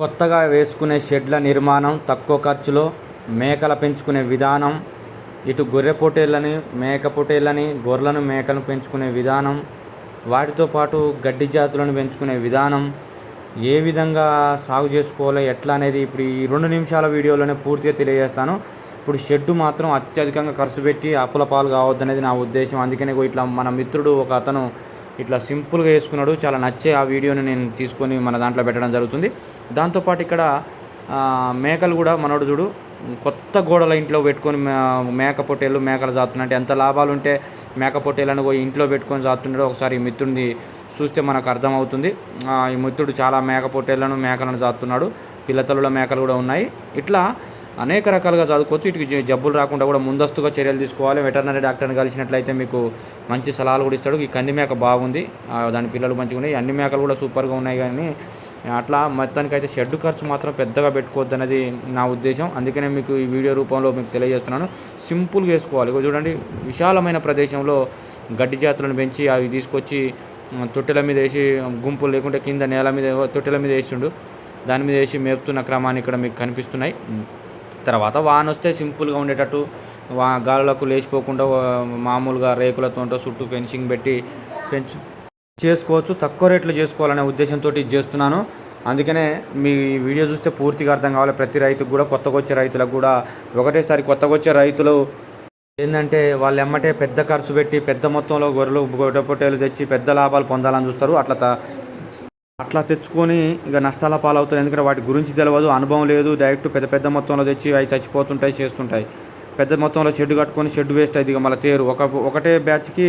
కొత్తగా వేసుకునే షెడ్ల నిర్మాణం తక్కువ ఖర్చులో మేకల పెంచుకునే విధానం ఇటు గొర్రె పొట్టేళ్ళని మేక పొట్టేళ్ళని గొర్రెలను మేకలను పెంచుకునే విధానం వాటితో పాటు గడ్డి జాతులను పెంచుకునే విధానం ఏ విధంగా సాగు చేసుకోవాలో ఎట్లా అనేది ఇప్పుడు ఈ రెండు నిమిషాల వీడియోలోనే పూర్తిగా తెలియజేస్తాను. ఇప్పుడు షెడ్ మాత్రం అత్యధికంగా ఖర్చు పెట్టి అప్పుల పాలు కావద్దనేది నా ఉద్దేశం. అందుకనే ఇట్లా మన మిత్రుడు ఒక అతను ఇట్లా సింపుల్గా వేసుకున్నాడు చాలా నచ్చే ఆ వీడియోని నేను తీసుకొని మన దాంట్లో పెట్టడం జరుగుతుంది. దాంతోపాటు ఇక్కడ మేకలు కూడా మనోడు చూడు కొత్త గోడల ఇంట్లో పెట్టుకొని మేక పొట్టేళ్ళు మేకలు జాతున్నాయి అంటే ఎంత లాభాలు ఉంటే మేక పొట్టేళ్ళని పోయి ఇంట్లో పెట్టుకొని జాతున్నాడో ఒకసారి ఈ మిత్రుడిని చూస్తే మనకు అర్థమవుతుంది. ఈ మిత్రుడు చాలా మేక పొట్టేళ్ళను మేకలను జాతున్నాడు. పిల్లతల్లుల మేకలు కూడా ఉన్నాయి. ఇట్లా అనేక రకాలుగా చదువుకోవచ్చు. ఇటు జబ్బులు రాకుండా కూడా ముందస్తుగా చర్యలు తీసుకోవాలి. వెటర్నరీ డాక్టర్ని కలిసినట్లయితే మీకు మంచి సలహాలు కూడా ఇస్తాడు. ఈ కంది మేక బాగుంది. దాని పిల్లలు మంచిగా ఉన్నాయి. అన్ని మేకలు కూడా సూపర్గా ఉన్నాయి కానీ అట్లా మొత్తానికి అయితే షెడ్ ఖర్చు మాత్రం పెద్దగా పెట్టుకోవద్దు అనేది నా ఉద్దేశం. అందుకనే మీకు ఈ వీడియో రూపంలో మీకు తెలియజేస్తున్నాను. సింపుల్గా వేసుకోవాలి. చూడండి విశాలమైన ప్రదేశంలో గడ్డి జాతులను పెంచి అవి తీసుకొచ్చి తొట్టెల మీద వేసి గుంపులు లేకుంటే కింద నేల మీద తొట్టెల మీద వేసిండు దాని మీద వేసి మేపుతున్న క్రమాన్ని ఇక్కడ మీకు కనిపిస్తున్నాయి. తర్వాత వాన వస్తే సింపుల్గా ఉండేటట్టు వా గాలులకు లేచిపోకుండా మామూలుగా రేకులతో చుట్టూ ఫెన్సింగ్ పెట్టి పెంచు చేసుకోవచ్చు తక్కువ రేట్లు చేసుకోవాలనే ఉద్దేశంతో ఇది చేస్తున్నాను. అందుకనే మీ వీడియో చూస్తే పూర్తిగా అర్థం కావాలి. ప్రతి రైతుకు కూడా కొత్తగా వచ్చే రైతులకు కూడా ఒకటేసారి కొత్తగా వచ్చే రైతులు ఏంటంటే వాళ్ళు ఎమ్మటే పెద్ద ఖర్చు పెట్టి పెద్ద మొత్తంలో గొర్రెలు గొర్రె పొట్టేలు తెచ్చి పెద్ద లాభాలు పొందాలని చూస్తారు. అట్లా అట్లా తెచ్చుకొని ఇక నష్టాల పాలవుతారు ఎందుకంటే వాటి గురించి తెలియదు అనుభవం లేదు. డైరెక్ట్ పెద్ద పెద్ద మొత్తంలో తెచ్చి అవి చచ్చిపోతుంటాయి చేస్తుంటాయి. పెద్ద మొత్తంలో షెడ్ కట్టుకొని షెడ్ వేస్ట్ అవుతుంది ఇక మళ్ళీ తేరు. ఒక ఒకటే బ్యాచ్కి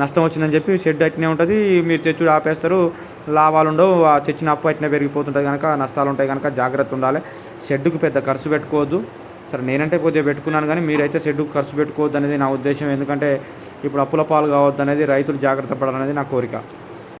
నష్టం వచ్చిందని చెప్పి షెడ్ అట్నే ఉంటుంది. మీరు తెచ్చుడు ఆపేస్తారు. లాభాలు ఉండవు. ఆ తెచ్చిన అప్పు అట్నే పెరిగిపోతుంటుంది కనుక నష్టాలు ఉంటాయి కనుక జాగ్రత్త ఉండాలి. షెడ్డుకు పెద్ద ఖర్చు పెట్టుకోవద్దు. సరే నేనంటే కొద్దిగా పెట్టుకున్నాను కానీ మీరైతే షెడ్డుకు ఖర్చు పెట్టుకోవద్దు అనేది నా ఉద్దేశం. ఎందుకంటే ఇప్పుడు అప్పుల పాలు కావద్దు అనేది రైతులు జాగ్రత్త పడాలనేది నా కోరిక.